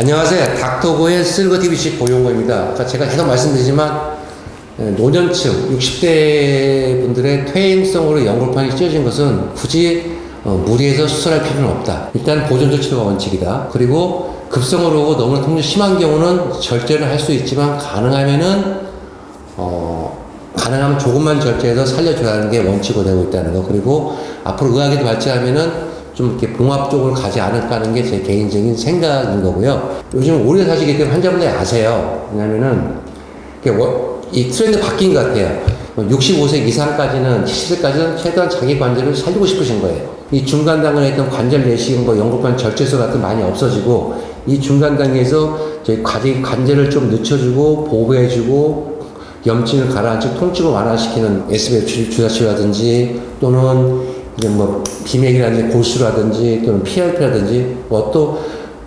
안녕하세요. 닥터고의 실버TVC 고용고입니다. 아까 제가 계속 말씀드리지만 예, 노년층 60대 분들의 퇴행성으로 연골판이 찢어진 것은 굳이 어, 무리해서 수술할 필요는 없다. 일단 보존적 치료가 원칙이다. 그리고 급성으로 오고 너무나 통증 심한 경우는 절제를 할 수 있지만 가능하면은 어, 가능하면 조금만 절제해서 살려줘야 하는 게 원칙으로 되고 있다는 거. 그리고 앞으로 의학이 발전하면은 좀 이렇게 봉합 쪽으로 가지 않을까 하는 게 제 개인적인 생각인 거고요. 요즘 오래 사시기 때문에 환자분들이 아세요. 왜냐면은 이 트렌드 바뀐 것 같아요. 65세 이상까지는 70세까지는 최대한 자기 관절을 살리고 싶으신 거예요. 이 중간 단계에 있던 관절 내시경, 뭐 연골판 절제소 같은 거 많이 없어지고 이 중간 단계에서 저희 관절을 좀 늦춰주고 보호해주고 염증을 가라앉히고 통증을 완화시키는 SBL 주사치라든지 또는 이제 뭐 비맥이라든지 골수라든지 또는 PRP라든지 뭐 또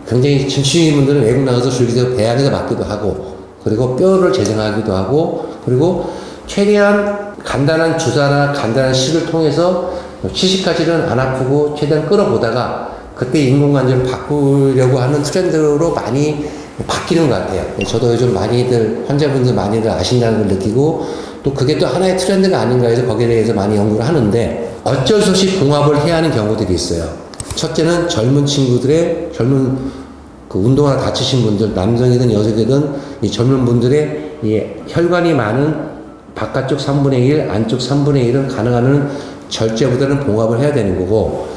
굉장히 진취인 분들은 외국 나가서 줄기세고 배양에서 맞기도 하고 그리고 뼈를 재생하기도 하고 그리고 최대한 간단한 주사나 간단한 식을 통해서 70까지는 안 아프고 최대한 끌어보다가 그때 인공관절을 바꾸려고 하는 트렌드로 많이 바뀌는 것 같아요. 저도 요즘 많이들 환자분들 많이들 아신다는 걸 느끼고 또 그게 또 하나의 트렌드가 아닌가 해서 거기에 대해서 많이 연구를 하는데 어쩔 수 없이 봉합을 해야 하는 경우들이 있어요. 첫째는 젊은 친구들의 젊은 그 운동화 다치신 분들 남성이든 여성이든 이 젊은 분들의 이 혈관이 많은 바깥쪽 3분의 1, 안쪽 3분의 1은 가능한 절제보다는 봉합을 해야 되는 거고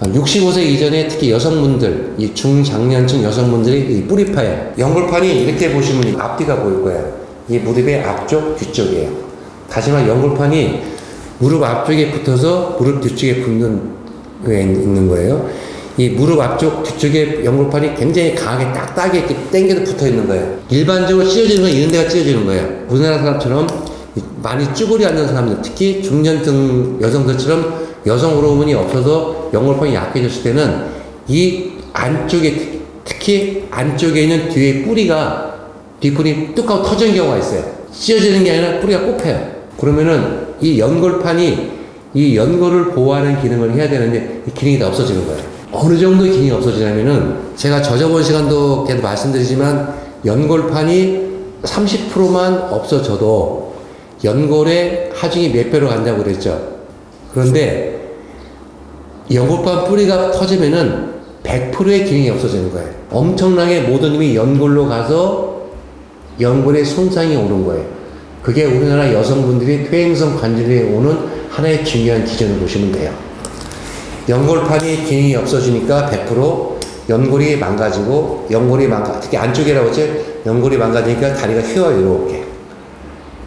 65세 이전에 특히 여성분들, 이 중장년층 여성분들이 이 뿌리 파열, 연골판이 이렇게 보시면 앞뒤가 보일 거예요. 이 무릎의 앞쪽, 뒤쪽이에요. 하지만 연골판이 무릎 앞쪽에 붙어서 무릎 뒤쪽에 붙는 게 있는 거예요. 이 무릎 앞쪽 뒤쪽에 연골판이 굉장히 강하게 딱딱하게 이렇게 당겨서 붙어 있는 거예요. 일반적으로 찢어지는 건 이런 데가 찢어지는 거예요. 우리나라 사람처럼 많이 쭈그리 앉는 사람들, 특히 중년층 여성들처럼 여성 호르몬이 없어서 연골판이 약해졌을 때는 이 안쪽에 특히 안쪽에 있는 뒤에 뿌리가 뒷뿌리 뚝 하고 터지는 경우가 있어요. 찢어지는 게 아니라 뿌리가 꼽혀요. 그러면은 이 연골판이 이 연골을 보호하는 기능을 해야 되는데 이 기능이 다 없어지는 거예요. 어느 정도 기능이 없어지냐면은 제가 저저번 시간도 계속 말씀드리지만 연골판이 30%만 없어져도 연골의 하중이 몇 배로 간다고 그랬죠. 그런데 연골판 뿌리가 터지면은 100%의 기능이 없어지는 거예요. 엄청나게 모든 힘이 연골로 가서 연골에 손상이 오는 거예요. 그게 우리나라 여성분들이 퇴행성 관절에 오는 하나의 중요한 기준을 보시면 돼요. 연골판이 기능이 없어지니까 100% 연골이 망가지고 연골이 망가 특히 안쪽이라고 했죠. 연골이 망가지니까 다리가 휘어요 이렇게.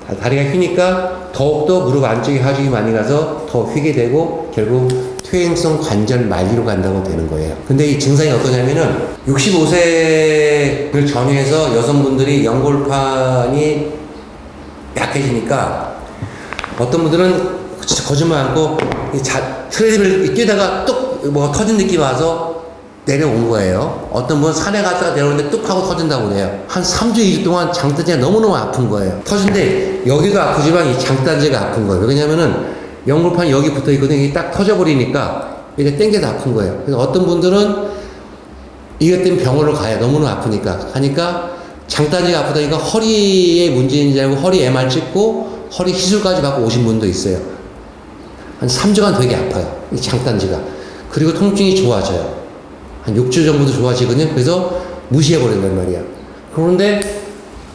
다- 다리가 휘니까 더욱더 무릎 안쪽에 하중이 많이 가서 더 휘게 되고 결국 퇴행성 관절 말리로 간다고 되는 거예요. 근데 이 증상이 어떠냐면은 65세를 전후해서 여성분들이 연골판이 약해지니까 어떤 분들은 진짜 거짓말 않고 이 자, 트레드밀 뛰다가 뚝 뭐가 터진 느낌 와서 내려온 거예요. 어떤 분은 산에 갔다가 내려오는데 뚝 하고 터진다고 그래요. 한 3주, 2주 동안 장단지가 너무너무 아픈 거예요. 터진데 여기도 아프지만 이 장단지가 아픈 거예요. 왜냐면은 연골판이 여기 붙어 있거든요. 이게 딱 터져버리니까 이게 땡겨서 아픈 거예요. 그래서 어떤 분들은 이것 때문에 병원을 가요. 너무너무 아프니까. 하니까 장단지가 아프다 니까 허리에 문제인 줄 알고 허리 MR 찍고 허리 시술까지 받고 오신 분도 있어요. 한 3주간 되게 아파요. 이 장단지가. 그리고 통증이 좋아져요. 한 6주 정도 좋아지거든요. 그래서 무시해버린단 말이야. 그런데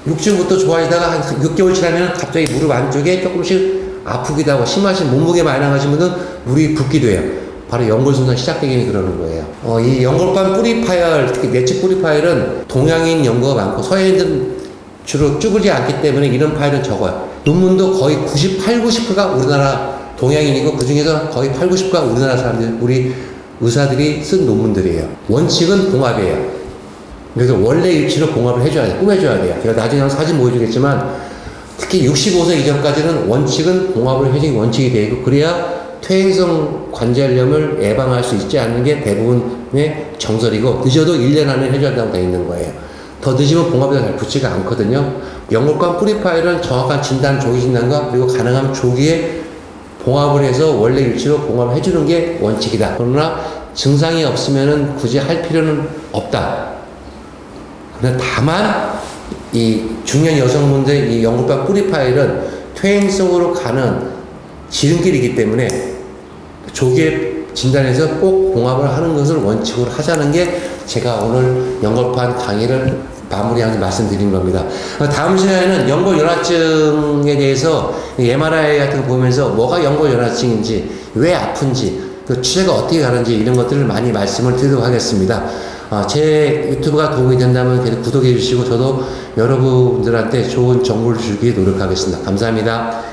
6주부터 좋아지다가 한 6개월 지나면 갑자기 무릎 안쪽에 조금씩 아프기도 하고 심하신 몸무게 많이 나가신 분은 무릎이 붓기도 해요. 바로 연골손상 시작되기 그러는 거예요. 어, 이 연골판 뿌리 파열, 특히 내측 뿌리 파열은 동양인 연구가 많고 서양인들은 주로 쭈그리지 않기 때문에 이런 파열은 적어요. 논문도 거의 98, 90%가 우리나라 동양인이고 그 중에서 거의 8, 90%가 우리나라 사람들, 우리 의사들이 쓴 논문들이에요. 원칙은 봉합이에요. 그래서 원래 위치로 봉합을 해줘야 돼요. 꾸며줘야 돼요. 제가 나중에 한번 사진 보여주겠지만 특히 65세 이전까지는 원칙은 봉합을 해주는 게 원칙이 되고 그래야 퇴행성 관절염을 예방할 수 있지 않는 게 대부분의 정설이고 늦어도 1년 안에 해줘야 한다고 되어 있는 거예요. 더 늦으면 봉합이 잘 붙지가 않거든요. 연골관 뿌리 파열은 정확한 진단, 조기 진단과 그리고 가능하면 조기에 봉합을 해서 원래 위치로 봉합을 해주는 게 원칙이다. 그러나 증상이 없으면은 굳이 할 필요는 없다. 근데 다만 이 중년 여성분들 이 연골판 뿌리 파일은 퇴행성으로 가는 지름길이기 때문에 조기에 진단해서 꼭 봉합을 하는 것을 원칙으로 하자는 게 제가 오늘 연골판 강의를 마무리하면서 말씀드린 겁니다. 다음 시간에는 연골연화증에 대해서 MRI 같은 거 보면서 뭐가 연골연화증인지 왜 아픈지 그 추세가 어떻게 가는지 이런 것들을 많이 말씀을 드리도록 하겠습니다. 아, 제 유튜브가 도움이 된다면 계속 구독해 주시고 저도 여러분들한테 좋은 정보를 주기 노력하겠습니다. 감사합니다.